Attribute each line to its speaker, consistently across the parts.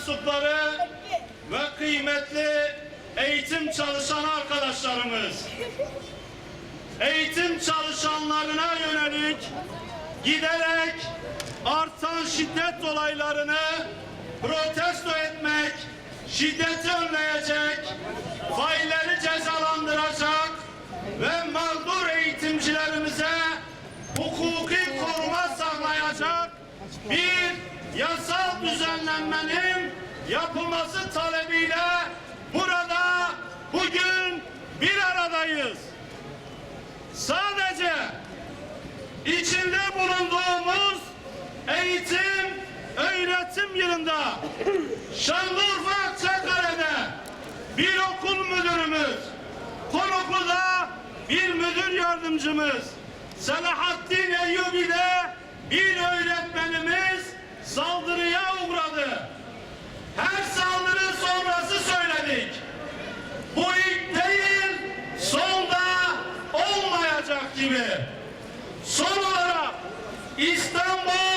Speaker 1: mensupları ve kıymetli eğitim çalışan arkadaşlarımız. Eğitim çalışanlarına yönelik giderek artan şiddet olaylarını protesto etmek, şiddeti önleyecek, failleri cezalandıracak ve mağdur eğitimcilerimize hukuki koruma sağlayacak bir yasal düzenlenmenin yapılması talebiyle burada bugün bir aradayız. Sadece içinde bulunduğumuz eğitim öğretim yılında Şanlıurfa Akçakale'de bir okul müdürümüz, Konuklu'da bir müdür yardımcımız, Selahattin Eyyubi'de bir öğretmenimiz saldırıya uğradı. Her saldırı sonrası söyledik. Bu ilk değil, son da olmayacak gibi. Son olarak İstanbul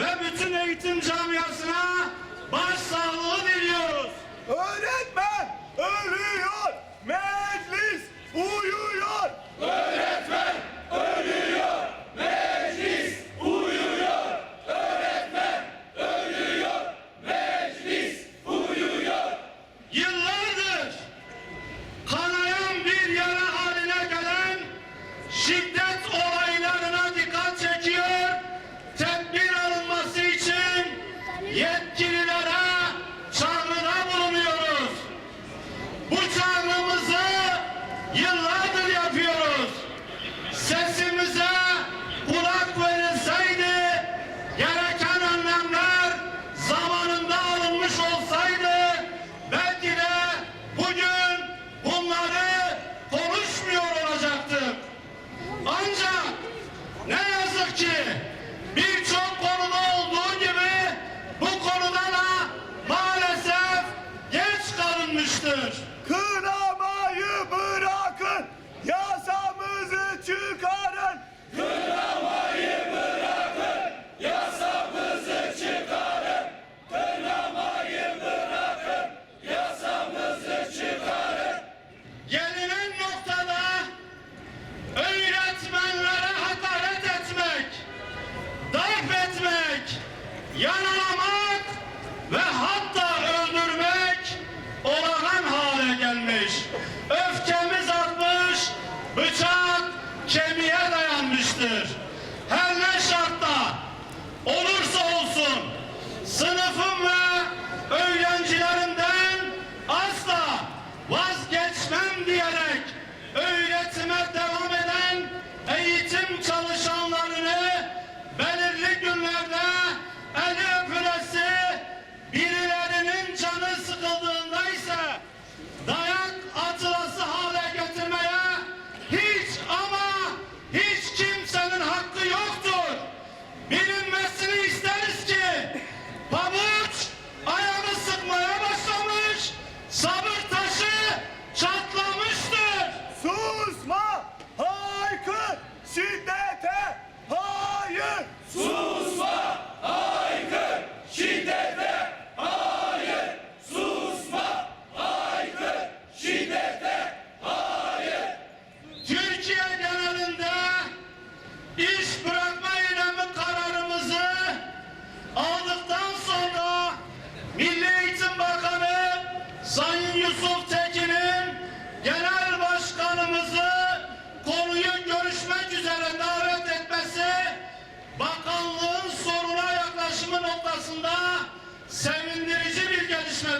Speaker 1: ve bütün eğitim camiasına başsağlığı diliyoruz.
Speaker 2: Öğretmen ölüyor, meclis uyuyor.
Speaker 1: Yıllardır kanayan bir yara haline gelen şiddet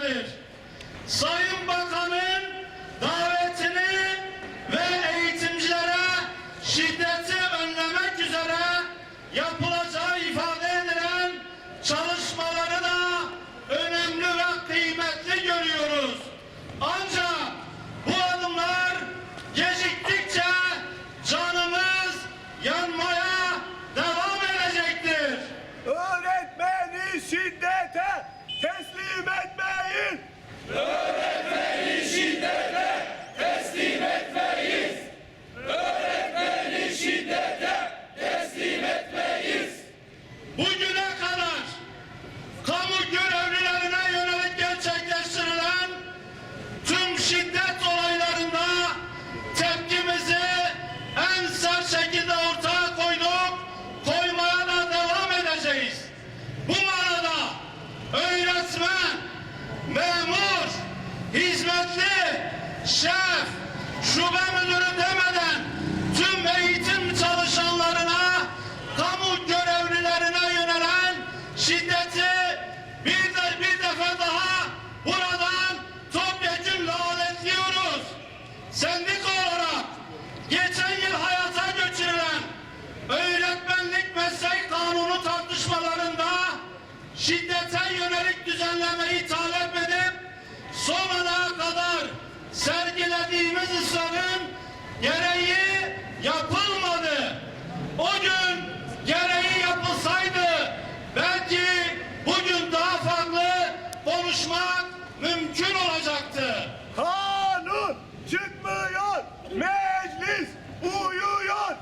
Speaker 1: gelişmedir. Sayın Bakan'ın davetini öğretmen, memur, hizmetli, şef, şube müdürü demeden şiddete yönelik düzenlemeyi talep edip son ana kadar sergilediğimiz ısrarın gereği yapılmadı. O gün gereği yapılsaydı belki bugün daha farklı konuşmak mümkün olacaktı.
Speaker 2: Kanun çıkmıyor, meclis uyuyor.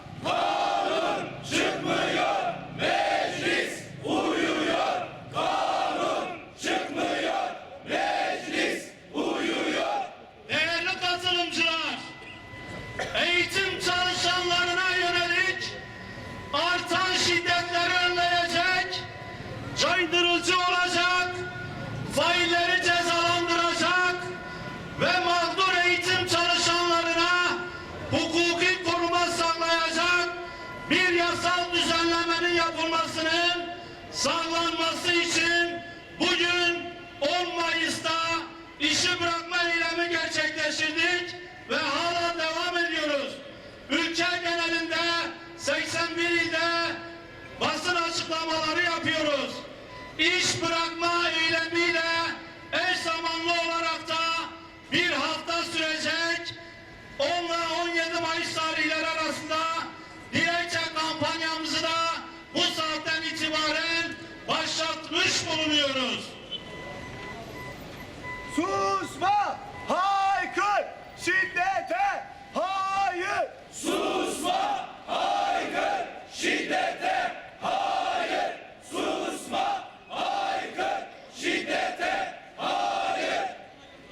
Speaker 1: Değerli katılımcılar, eğitim çalışanlarına yönelik artan şiddetleri önleyecek, caydırıcı olacak, failleri cezalandıracak ve mağdur eğitim çalışanlarına hukuki koruma sağlayacak bir yasal düzenlemenin yapılmasının sağlanması için bugün 10 Mayıs'ta işi bırakma eylemi gerçekleştirdik ve hala devam ediyoruz. Ülke genelinde 81 ilde basın açıklamaları yapıyoruz. İş bırakma eylemiyle eş zamanlı olarak da bir hafta sürecek bulunuyoruz.
Speaker 2: Susma, haykır, şiddete, hayır. Susma, haykır, şiddete, hayır. Susma, haykır, şiddete, hayır.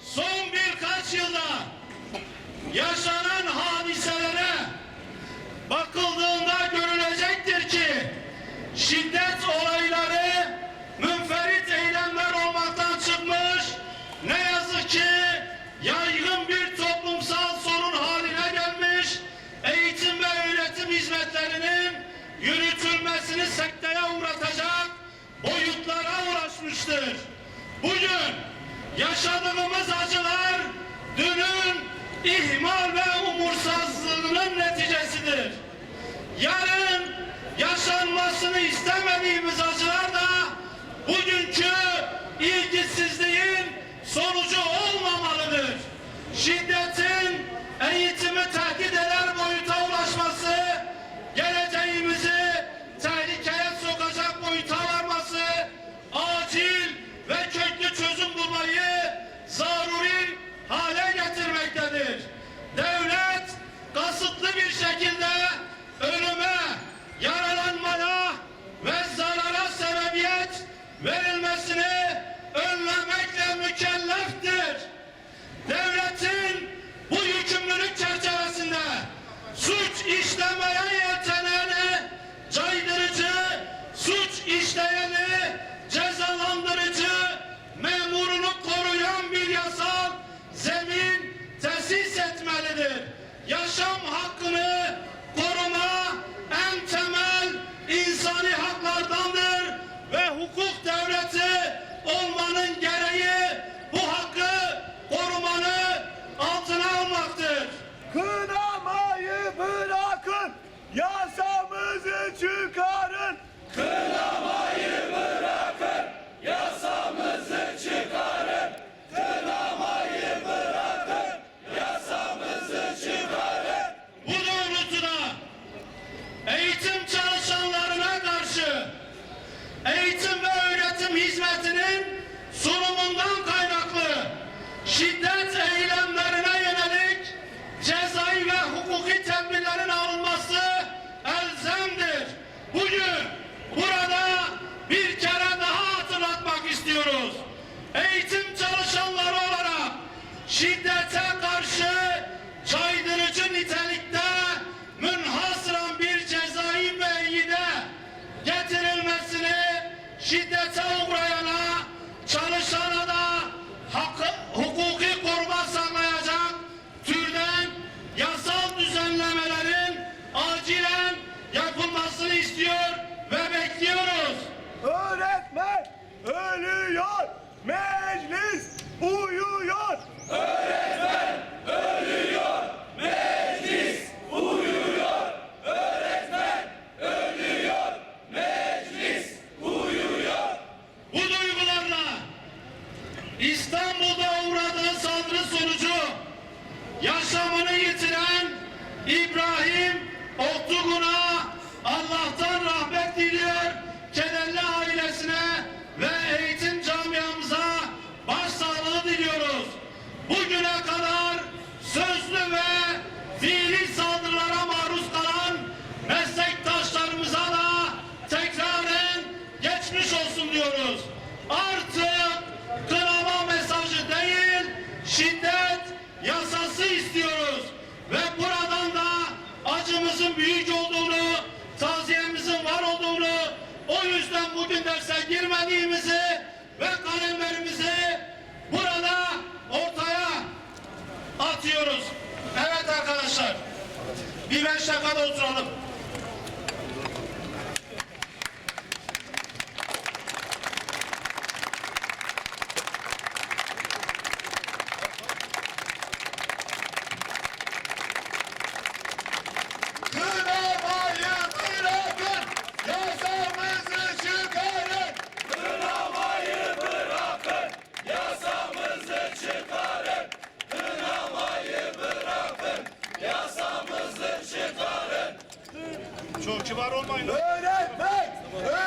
Speaker 1: Son birkaç yılda yaşanan ulaşmıştır. Bugün yaşadığımız acılar dünün ihmal ve umursazlığının neticesidir. Yarın yaşanmasını istemediğimiz acılar da bugünkü ilgisizliğin sonucu olmamalıdır. Şiddetin eğitimi tehdit eder boyuta şiddet eylemlerine yönelik cezai ve hukuki tedbirlerin alınması elzemdir. Bugün burada bir kere daha hatırlatmak istiyoruz. uyuyor. Meclis uyuyor. Öğretmen ölüyor. Meclis uyuyor.
Speaker 2: Öğretmen ölüyor. Meclis uyuyor.
Speaker 1: Bu duygularla İstanbul'da uğradığı saldırı sonucu yaşamını yitiren İbrahim Otugun'a Bir ben şaka da oturalım. var olmayın.
Speaker 2: Öğretmen! Öğretmen!